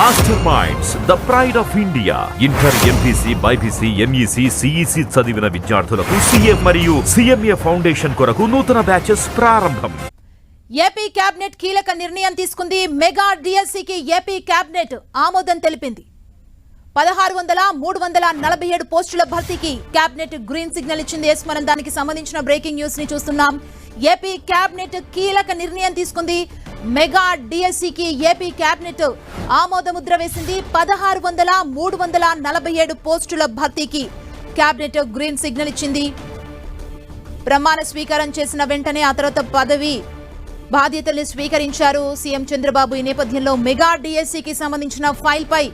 Master minds the pride of India inter MPC BiPC MEC CEC చదివిన విద్యార్థులకు CM మరియు CMA foundation కొరకు నూతన బ్యాచెస్ ప్రారంభం. ఏపీ కేబినెట్ కీలక నిర్ణయం తీసుకుంది. మెగా డిఎస్సికి ఏపీ కేబినెట్ ఆమోదం తెలిపింది. పదహారు వందల మూడు వందల నలభై ఏడు పోస్టుల భర్తీకి కేబినెట్ గ్రీన్ సిగ్నల్ ఇచ్చింది. ఎస్ మనం దానికి సంబంధించిన బ్రేకింగ్ న్యూస్ని చూస్తున్నాం. ఏపీ కేబినెట్ కీలక నిర్ణయం తీసుకుంది. మెగా డిఎస్సికి ఏపీ కేబినెట్ ఆమోదముద్ర వేసింది పదహారు వందల మూడు వందల నలభై ఏడు పోస్టుల భర్తీకి. కేబినెట్ గ్రీన్ సిగ్నల్ ఇచ్చింది. ప్రమాణ స్వీకారం చేసిన వెంటనే ఆ తర్వాత పదవి బాధ్యతలు స్వీకరించారు. సీఎం చంద్రబాబు ఈ నేపథ్యంలో మెగా డిఎస్సికి సంబంధించిన ఫైల్పై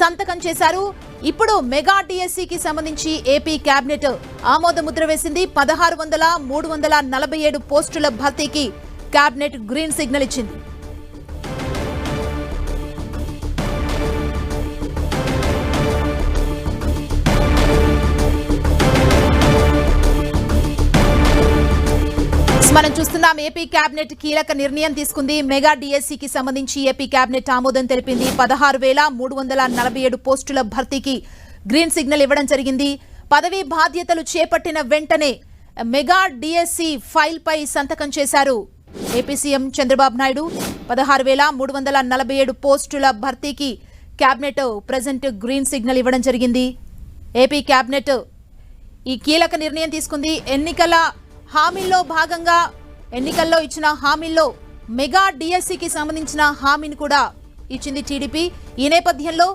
సంతకం చేశారు. ఇప్పుడు మెగా డిఎస్సికి సంబంధించి ఏపీ కేబినెట్ ఆమోద ముద్ర వేసింది పదహారు వందల మూడు వందల నలభై ఏడు పోస్టుల భర్తీకి. కేబినెట్ గ్రీన్ సిగ్నల్ ఇచ్చింది. మనం చూస్తున్నాం ఏపీ కేబినెట్ కీలక నిర్ణయం తీసుకుంది. మెగా డిఎస్సికి సంబంధించి ఏపీ కేబినెట్ ఆమోదం తెలిపింది. పదహారు వేల మూడు వందల నలభై ఏడు పోస్టుల భర్తీకి గ్రీన్ సిగ్నల్ ఇవ్వడం జరిగింది. పదవీ బాధ్యతలు చేపట్టిన వెంటనే మెగా డిఎస్సి ఫైల్పై సంతకం చేశారు. ఏపీ సీఎం చంద్రబాబు నాయుడు పదహారు వేల మూడు వందల నలభై ఏడు పోస్టుల భర్తీకి కేబినెట్ ప్రజెంట్ గ్రీన్ సిగ్నల్ ఇవ్వడం జరిగింది. ఏపీ కేబినెట్ ఈ కీలక నిర్ణయం తీసుకుంది. ఎన్నికల హామీల్లో భాగంగా ఎన్నికల్లో ఇచ్చిన హామీల్లో మెగా డిఎస్సికి సంబంధించిన హామీని కూడా ఇచ్చింది టీడీపీ. ఈ నేపథ్యంలో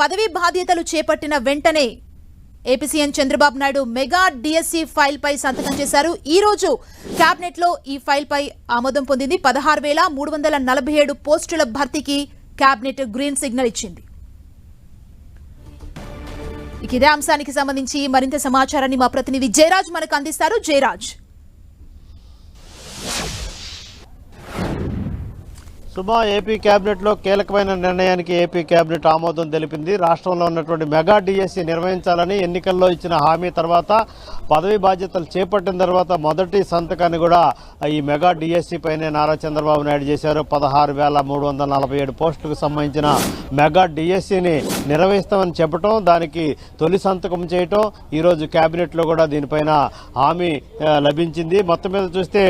పదవీ బాధ్యతలు చేపట్టిన వెంటనే AP CM Chandrababu Naidu mega DSC file పై సంతకం చేశారు. ఈ రోజు కేబినెట్లో ఈ ఫైల్ పై ఆమోదం పొందింది. పదహారు వేల మూడు వందల నలభై ఏడు పోస్టుల భర్తీకి కేబినెట్ గ్రీన్ సిగ్నల్ ఇచ్చింది. ఇక ఇదే అంశానికి సంబంధించి మరింత సమాచారాన్ని మా ప్రతినిధి జయరాజ్ మనకు అందిస్తారు. జయరాజ్. సుమా ఏపీ కేబినెట్లో కీలకమైన నిర్ణయానికి ఏపీ కేబినెట్ ఆమోదం తెలిపింది. రాష్ట్రంలో ఉన్నటువంటి మెగా డిఎస్సి నిర్వహించాలని ఎన్నికల్లో ఇచ్చిన హామీ తర్వాత పదవి బాధ్యతలు చేపట్టిన తర్వాత మొదటి సంతకాన్ని కూడా ఈ మెగా డిఎస్సి పైనే నారా చంద్రబాబు నాయుడు చేశారు. పదహారు వేల మూడు వందల నలభై ఏడు పోస్టులకు సంబంధించిన మెగా డిఎస్సిని నిర్వహిస్తామని చెప్పడం దానికి తొలి సంతకం చేయటం ఈరోజు కేబినెట్లో కూడా దీనిపైన హామీ లభించింది. మొత్తం మీద చూస్తే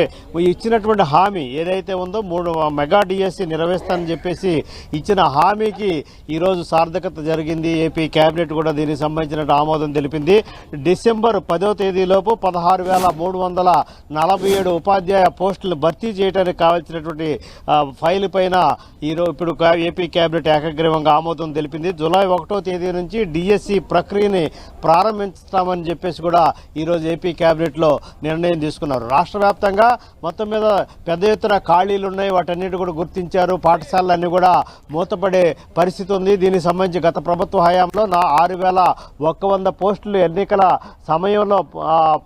ఇచ్చినటువంటి హామీ ఏదైతే ఉందో మూడు మెగా డిఎస్సి నిర్వహిస్తానని చెప్పేసి ఇచ్చిన హామీకి ఈరోజు సార్థకత జరిగింది. ఏపీ కేబినెట్ కూడా దీనికి సంబంధించిన ఆమోదం తెలిపింది. డిసెంబర్ పదో తేదీలోపు పదహారు వేల మూడు వందల నలభై ఏడు ఉపాధ్యాయ పోస్టులు భర్తీ చేయడానికి కావాల్సినటువంటి ఫైల్ పైన ఈరోజు ఇప్పుడు ఏపీ కేబినెట్ ఏకగ్రీవంగా ఆమోదం తెలిపింది. జూలై ఒకటో తేదీ నుంచి డిఎస్సి ప్రక్రియని ప్రారంభించుతామని చెప్పేసి కూడా ఈరోజు ఏపీ కేబినెట్లో నిర్ణయం తీసుకున్నారు. రాష్ట్ర వ్యాప్తంగా మొత్తం మీద పెద్ద ఎత్తున ఖాళీలు ఉన్నాయి వాటన్నిటి కూడా గుర్తించారు పాఠశాలలన్నీ కూడా మూతపడే పరిస్థితి ఉంది దీనికి సంబంధించి గత ప్రభుత్వ హయాంలో నా ఆరు వేల ఒక్క వంద పోస్టులు ఎన్నికల సమయంలో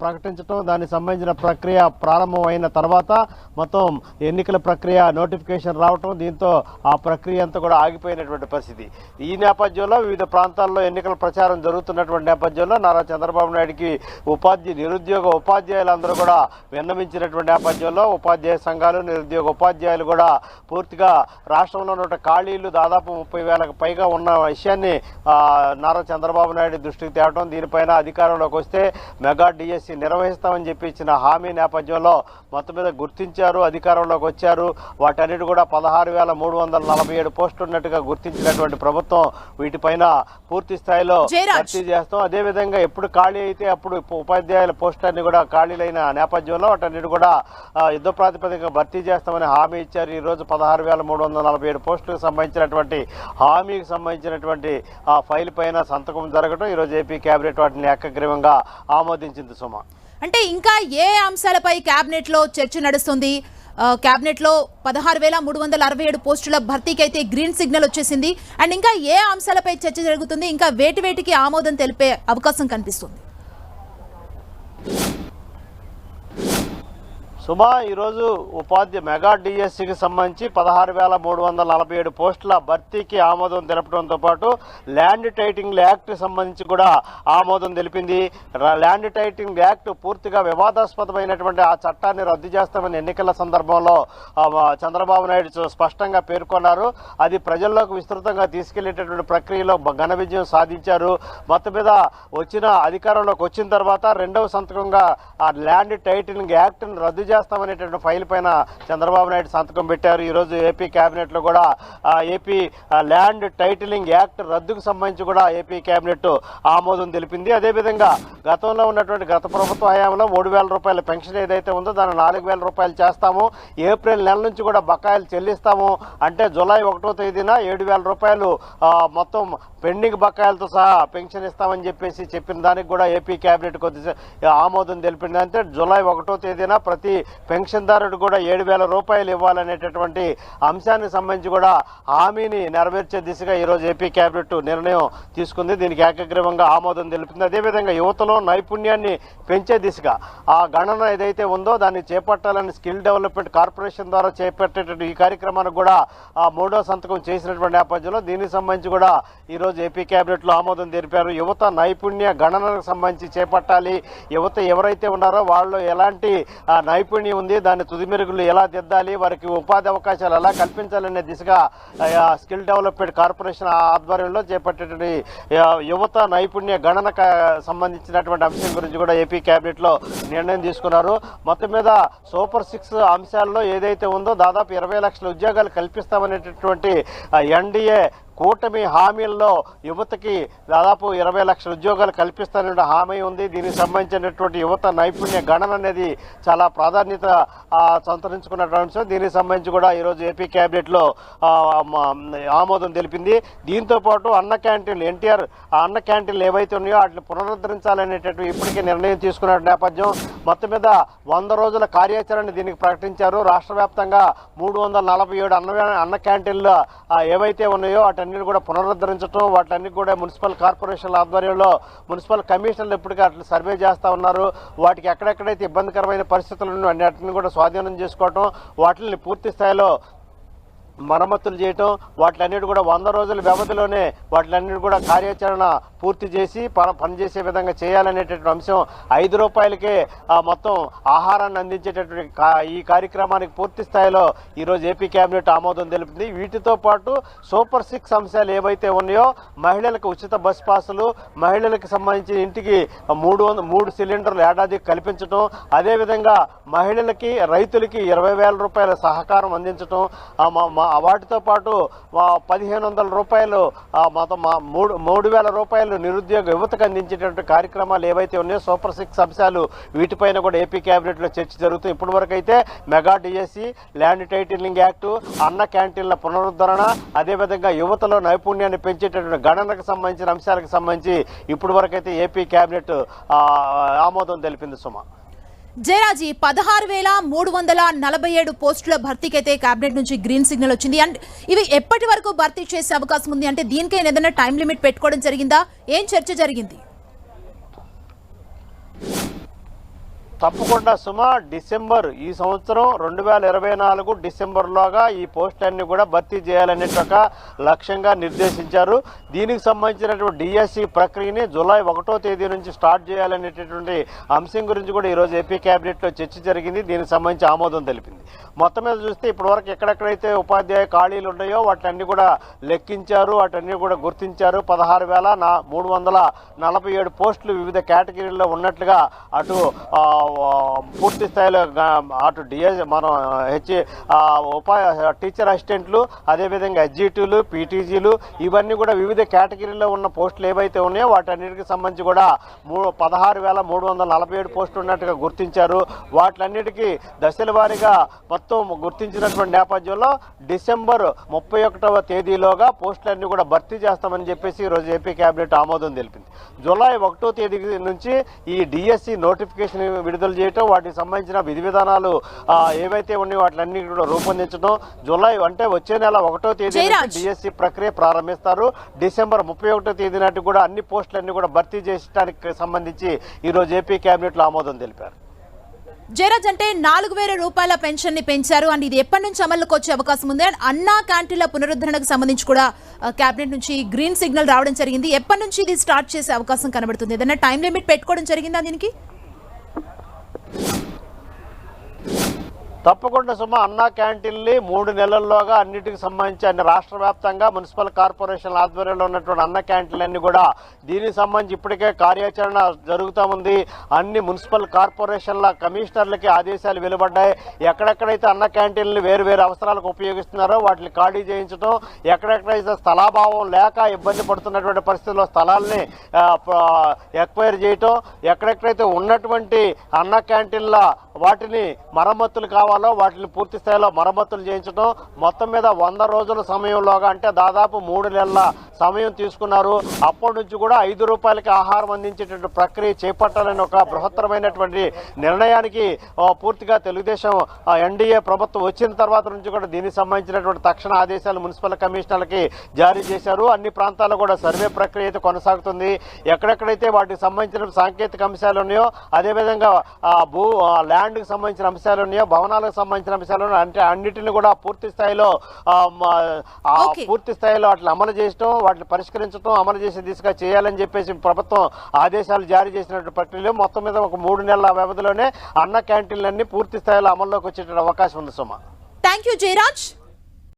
ప్రకటించడం దానికి సంబంధించిన ప్రక్రియ ప్రారంభమైన తర్వాత మొత్తం ఎన్నికల ప్రక్రియ నోటిఫికేషన్ రావటం దీంతో ఆ ప్రక్రియ అంతా కూడా ఆగిపోయినటువంటి పరిస్థితి. ఈ నేపథ్యంలో వివిధ ప్రాంతాల్లో ఎన్నికల ప్రచారం జరుగుతున్నటువంటి నేపథ్యంలో నారా చంద్రబాబు నాయుడికి ఉపాధి నిరుద్యోగ ఉపాధ్యాయులందరూ కూడా విన్నవించినటువంటి నేపథ్యంలో ఉపాధ్యాయ సంఘాలు నిరుద్యోగ ఉపాధ్యాయులు కూడా పూర్తిగా రాష్ట్రంలో ఉన్న ఖాళీలు దాదాపు ముప్పై వేలకు పైగా ఉన్న విషయాన్ని నారా చంద్రబాబు నాయుడు దృష్టికి తేవడం దీనిపైన అధికారంలోకి వస్తే మెగా డిఎస్సి నిర్వహిస్తామని చెప్పి ఇచ్చిన హామీ నేపథ్యంలో మొత్తం మీద గుర్తించారు అధికారంలోకి వచ్చారు. వాటన్నిటి కూడా పదహారు వేల మూడు వందల నలభై ఏడు పోస్టులు ఉన్నట్టుగా గుర్తించినటువంటి ప్రభుత్వం వీటిపైన పూర్తి స్థాయిలో. భర్తీ చేస్తాం. అదే విధంగా ఎప్పుడు ఖాళీ అయితే అప్పుడు ఉపాధ్యాయుల పోస్టులన్నీ కూడా ఖాళీలైన నేపథ్యంలో వాటన్నిటి కూడా యుద్ధ ప్రాతిపదికగా భర్తీ చేస్తామని హామీ ఇచ్చారు. ఈ రోజు ఆరు వేల మూడు వందల నలభై ఏడు పోస్టులకు సంబంధించినటువంటి హామీకి సంబంధించినటువంటి ఆ ఫైల్ పైన సంతకం జరగడం ఈరోజు ఏపీ కేబినెట్ వాటిని ఏకగ్రీవంగా ఆమోదించింది సుమ. అంటే ఇంకా ఏ అంశాలపై కేబినెట్లో చర్చ నడుస్తుంది? క్యాబినెట్లో కేబినెట్లో పదహారు వేల మూడు వందల అరవై ఏడు పోస్టుల భర్తీకి అయితే గ్రీన్ సిగ్నల్ వచ్చేసింది. అండ్ ఇంకా ఏ అంశాలపై చర్చ జరుగుతుంది? ఇంకా వేటి వేటికి ఆమోదం తెలిపే అవకాశం కనిపిస్తుంది? సుమా ఈరోజు ఉపాధ్య మెగా డిఎస్సికి సంబంధించి పదహారు వేల మూడు వందల నలభై ఏడు పోస్టుల భర్తీకి ఆమోదం తెలపడంతో పాటు ల్యాండ్ టైటింగ్ యాక్ట్ సంబంధించి కూడా ఆమోదం తెలిపింది. ల్యాండ్ టైటింగ్ యాక్ట్ పూర్తిగా వివాదాస్పదమైనటువంటి ఆ చట్టాన్ని రద్దు చేస్తామని ఎన్నికల సందర్భంలో చంద్రబాబు నాయుడు స్పష్టంగా పేర్కొన్నారు. అది ప్రజల్లోకి విస్తృతంగా తీసుకెళ్ళేటటువంటి ప్రక్రియలో ఘన విజయం సాధించారు. మొత్తం మీద వచ్చిన అధికారంలోకి వచ్చిన తర్వాత రెండవ సంతకంగా ఆ ల్యాండ్ టైటిలింగ్ యాక్ట్ని రద్దు చేస్తామనేటువంటి ఫైల్ పైన చంద్రబాబు నాయుడు సంతకం పెట్టారు. ఈరోజు ఏపీ కేబినెట్లో కూడా ఏపీ ల్యాండ్ టైటిలింగ్ యాక్ట్ రద్దుకు సంబంధించి కూడా ఏపీ కేబినెట్ ఆమోదం తెలిపింది. అదేవిధంగా గతంలో ఉన్నటువంటి గత ప్రభుత్వ హయాంలో మూడు వేల రూపాయల పెన్షన్ ఏదైతే ఉందో దాన్ని నాలుగు వేల రూపాయలు చేస్తాము. ఏప్రిల్ నెల నుంచి కూడా బకాయిలు చెల్లిస్తాము. అంటే జూలై ఒకటో తేదీన ఏడు వేల రూపాయలు మొత్తం పెండింగ్ బకాయిలతో సహా పెన్షన్ ఇస్తామని చెప్పేసి చెప్పిన దానికి కూడా ఏపీ కేబినెట్ కొద్ది ఆమోదం తెలిపింది. అంటే జూలై ఒకటో తేదీన ప్రతి పెన్షన్దారుడు కూడా ఏడు వేల రూపాయలు ఇవ్వాలనేటటువంటి అంశానికి సంబంధించి కూడా హామీని నెరవేర్చే దిశగా ఈరోజు ఏపీ కేబినెట్ నిర్ణయం తీసుకుంది. దీనికి ఏకగ్రీవంగా ఆమోదం తెలిపింది అదేవిధంగా యువతలో నైపుణ్యాన్ని పెంచే దిశగా ఆ గణన ఏదైతే ఉందో దాన్ని చేపట్టాలని స్కిల్ డెవలప్మెంట్ కార్పొరేషన్ ద్వారా చేపట్టేటువంటి ఈ కార్యక్రమానికి కూడా ఆ మూడో సంతకం చేసినటువంటి నేపథ్యంలో దీనికి సంబంధించి కూడా ఈరోజు ఏపీ కేబినెట్లో ఆమోదం తెలిపారు. యువత నైపుణ్య గణనకు సంబంధించి చేపట్టాలి. యువత ఎవరైతే ఉన్నారో వాళ్ళు ఎలాంటి ఆ, నైపుణ్యం ఉంది. దాన్ని తుది మెరుగులు ఎలా దిద్దాలి? వారికి ఉపాధి అవకాశాలు ఎలా కల్పించాలనే దిశగా స్కిల్ డెవలప్మెంట్ కార్పొరేషన్ ఆధ్వర్యంలో చేపట్టేటువంటి యువత నైపుణ్య గణన సంబంధించినటువంటి అంశం గురించి కూడా ఏపీ కేబినెట్లో నిర్ణయం తీసుకున్నారు. మొత్తం మీద సూపర్ సిక్స్ అంశాల్లో ఏదైతే ఉందో దాదాపు ఇరవై లక్షల ఉద్యోగాలు కల్పిస్తామనేటటువంటి ఎన్డీఏ కూటమి హామీల్లో యువతకి దాదాపు ఇరవై లక్షల ఉద్యోగాలు కల్పిస్తానన్న హామీ ఉంది. దీనికి సంబంధించినటువంటి యువత నైపుణ్య గణన అనేది చాలా ప్రాధాన్యత సంతరించుకున్నటువంటి అంశం. దీనికి సంబంధించి కూడా ఈరోజు ఏపీ క్యాబినెట్లో ఆమోదం తెలిపింది. దీంతో పాటు అన్న క్యాంటీన్లు ఎన్టీఆర్ అన్న క్యాంటీన్లు ఏవైతే ఉన్నాయో వాటిని పునరుద్ధరించాలనేటటువంటి ఇప్పటికే నిర్ణయం తీసుకున్న నేపథ్యం. మొత్తం మీద వంద రోజుల కార్యాచరణ దీనికి ప్రకటించారు. రాష్ట్ర వ్యాప్తంగా మూడు వందల నలభై ఏడు అన్న అన్న క్యాంటీన్లు ఏవైతే ఉన్నాయో వాటన్నిటి కూడా పునరుద్ధరించడం వాటన్ని కూడా మున్సిపల్ కార్పొరేషన్ల ఆధ్వర్యంలో మున్సిపల్ కమిషనర్లు ఎప్పటికీ అట్లా సర్వే చేస్తూ ఉన్నారు. వాటికి ఎక్కడెక్కడైతే ఇబ్బందికరమైన పరిస్థితులు ఉన్నాయో అన్నిటిని కూడా స్వాధీనం చేసుకోవటం వాటిని పూర్తి స్థాయిలో మరమ్మతులు చేయటం వాటిలన్నిటి కూడా వంద రోజుల వ్యవధిలోనే వాటిలన్నిటి కూడా కార్యాచరణ పూర్తి చేసి ప- పనిచేసే విధంగా చేయాలనేటటువంటి అంశం ఐదు రూపాయలకే ఆ, మొత్తం ఆహారాన్ని అందించేటటువంటి కా- ఈ కార్యక్రమానికి పూర్తి స్థాయిలో ఈరోజు ఏపీ కేబినెట్ ఆమోదం తెలిపింది వీటితో పాటు సూపర్ సిక్స్ అంశాలు ఏవైతే ఉన్నాయో మహిళలకు ఉచిత బస్ పాసులు మహిళలకు సంబంధించి ఇంటికి మూడు మూడు సిలిండర్లు ఏడాదికి కల్పించడం అదేవిధంగా మహిళలకి రైతులకి ఇరవై వేల రూపాయల సహకారం అందించడం మా- వాటితో పాటు పదిహేను వందల రూపాయలు మొత్తం మా మూడు మూడు వేల రూపాయలు నిరుద్యోగ యువతకు అందించేటువంటి కార్యక్రమాలు ఏవైతే ఉన్నాయో సూపర్ సిక్స్ అంశాలు వీటిపైన కూడా ఏపీ కేబినెట్లో చర్చ జరుగుతుంది ఇప్పటి వరకు అయితే mega DSC land titling act Anna క్యాంటీన్ల పునరుద్ధరణ అదేవిధంగా యువతలో నైపుణ్యాన్ని పెంచేటటువంటి గణనకు సంబంధించిన అంశాలకు సంబంధించి ఇప్పటి వరకు అయితే ఏపీ కేబినెట్ ఆమోదం తెలిపింది సుమ. జయరాజీ పదహారు వేల మూడు వందల నలభై ఏడు పోస్టుల భర్తీకైతే కేబినెట్ నుంచి గ్రీన్ సిగ్నల్ వచ్చింది. అండ్ ఇవి ఎప్పటి వరకు భర్తీ చేసే అవకాశం ఉంది? అంటే దీనికైనా ఏదైనా టైం లిమిట్ పెట్టుకోవడం జరిగిందా? ఏం చర్చ జరిగింది? తప్పకుండా సుమ డిసెంబర్ ఈ సంవత్సరం రెండు వేల ఇరవై నాలుగు డిసెంబర్లోగా ఈ పోస్టులన్నీ కూడా భర్తీ చేయాలనే ఒక లక్ష్యంగా నిర్దేశించారు. దీనికి సంబంధించినటువంటి డిఎస్సి ప్రక్రియని జూలై ఒకటో తేదీ నుంచి స్టార్ట్ చేయాలనేటటువంటి అంశం గురించి కూడా ఈరోజు ఏపీ క్యాబినెట్లో చర్చ జరిగింది. దీనికి సంబంధించి ఆమోదం తెలిపింది. మొత్తం మీద చూస్తే ఇప్పటివరకు ఎక్కడెక్కడైతే ఉపాధ్యాయ ఖాళీలు ఉన్నాయో వాటన్ని కూడా లెక్కించారు. వాటన్ని కూడా గుర్తించారు. పదహారు వేల నా మూడు వందల నలభై ఏడు పోస్టులు వివిధ కేటగిరీల్లో ఉన్నట్లుగా అటు పూర్తి స్థాయిలో అటు డిఎస్ మనం హెచ్ ఉపా టీచర్ అసిస్టెంట్లు అదేవిధంగా ఎస్జిటీలు పీటీజీలు ఇవన్నీ కూడా వివిధ కేటగిరీలో ఉన్న పోస్టులు ఏవైతే ఉన్నాయో వాటన్నిటికి సంబంధించి కూడా మూడు పదహారు వేల మూడు వందల నలభై ఏడు పోస్టులు ఉన్నట్టుగా గుర్తించారు. వాటిలన్నిటికీ దశల వారీగా మొత్తం గుర్తించినటువంటి నేపథ్యంలో డిసెంబర్ ముప్పై ఒకటవ తేదీలోగా పోస్టులన్నీ కూడా భర్తీ చేస్తామని చెప్పేసి ఈరోజు ఏపీ కేబినెట్ ఆమోదం తెలిపింది. జూలై ఒకటో తేదీ నుంచి ఈ డిఎస్సి నోటిఫికేషన్ విడుదల చేయటం వాటికి సంబంధించిన విధి విధానాలు ఏవైతే ఉన్నాయో వాటిలన్నీ కూడా రూపొందించడం జూలై అంటే వచ్చే నెల ఒకటో తేదీ. డిఎస్సి ప్రక్రియ ప్రారంభిస్తారు. డిసెంబర్ ముప్పై ఒకటో తేదీ నాటి కూడా అన్ని పోస్టులన్నీ కూడా భర్తీ చేయడానికి సంబంధించి ఈరోజు ఏపీ కేబినెట్లో ఆమోదం తెలిపారు. జయరాజ్ అంటే నాలుగు వేల రూపాయల పెన్షన్ని పెంచారు. అండ్ ఇది ఎప్పటి నుంచి అమలుకి వచ్చే అవకాశం ఉంది? అండ్ అన్నా క్యాంటీన్ల పునరుద్ధరణకు సంబంధించి కూడా కేబినెట్ నుంచి గ్రీన్ సిగ్నల్ రావడం జరిగింది. ఎప్పటి నుంచి ఇది స్టార్ట్ చేసే అవకాశం కనబడుతుంది? ఏదైనా టైం లిమిట్ పెట్టుకోవడం జరిగిందా దీనికి? తప్పకుండా సుమ అన్నా క్యాంటీన్లు మూడు నెలల్లోగా అన్నిటికి సంబంధించి అన్ని రాష్ట్ర వ్యాప్తంగా మున్సిపల్ కార్పొరేషన్ల ఆధ్వర్యంలో ఉన్నటువంటి అన్న క్యాంటీన్లన్నీ కూడా దీనికి సంబంధించి ఇప్పటికే కార్యాచరణ జరుగుతూ ఉంది. అన్ని మున్సిపల్ కార్పొరేషన్ల కమిషనర్లకి ఆదేశాలు వెలువడ్డాయి. ఎక్కడెక్కడైతే అన్న క్యాంటీన్లు వేరు వేరు అవసరాలకు ఉపయోగిస్తున్నారో వాటిని ఖాళీ చేయించడం ఎక్కడెక్కడైతే స్థలాభావం లేక ఇబ్బంది పడుతున్నటువంటి పరిస్థితుల్లో స్థలాల్ని ఎక్వైర్ చేయటం ఎక్కడెక్కడైతే ఉన్నటువంటి అన్న క్యాంటీన్ల వాటిని మరమ్మతులు కావాలి వాటిని పూర్తి స్థాయిలో మరమ్మతులు చేయించడం మొత్తం మీద వంద రోజుల సమయంలోగా అంటే దాదాపు మూడు నెలల సమయం తీసుకున్నారు. అప్పటి నుంచి కూడా ఐదు రూపాయలకి ఆహారం అందించేటువంటి ప్రక్రియ చేపట్టాలని ఒక బృహత్తరమైనటువంటి నిర్ణయానికి పూర్తిగా తెలుగుదేశం ఎన్డీఏ ప్రభుత్వం వచ్చిన తర్వాత నుంచి కూడా దీనికి సంబంధించినటువంటి తక్షణ ఆదేశాలు మున్సిపల్ కమిషనర్లకి జారీ చేశారు. అన్ని ప్రాంతాల్లో కూడా సర్వే ప్రక్రియ అయితే కొనసాగుతుంది. ఎక్కడెక్కడైతే వాటికి సంబంధించిన సాంకేతిక అంశాలు ఉన్నాయో అదేవిధంగా భూ ల్యాండ్కి సంబంధించిన అంశాలు ఉన్నాయో భవనాలకు సంబంధించిన అంశాలు ఉన్నాయో అంటే అన్నిటిని కూడా పూర్తి స్థాయిలో. పూర్తి స్థాయిలో వాటిని అమలు చేయడం వాటిని పరిష్కరించడం అమలు చేసే దిశగా చేయాలని చెప్పేసి ప్రభుత్వం ఆదేశాలు జారీ చేసినటువంటి ప్రక్రియలో మొత్తం మీద ఒక మూడు నెలల వ్యవధిలోనే అన్న క్యాంటీన్లన్నీ పూర్తి స్థాయిలో అమల్లోకి వచ్చేటువంటి అవకాశం ఉంది సుమ థ్యాంక్ యూ జయరాజ్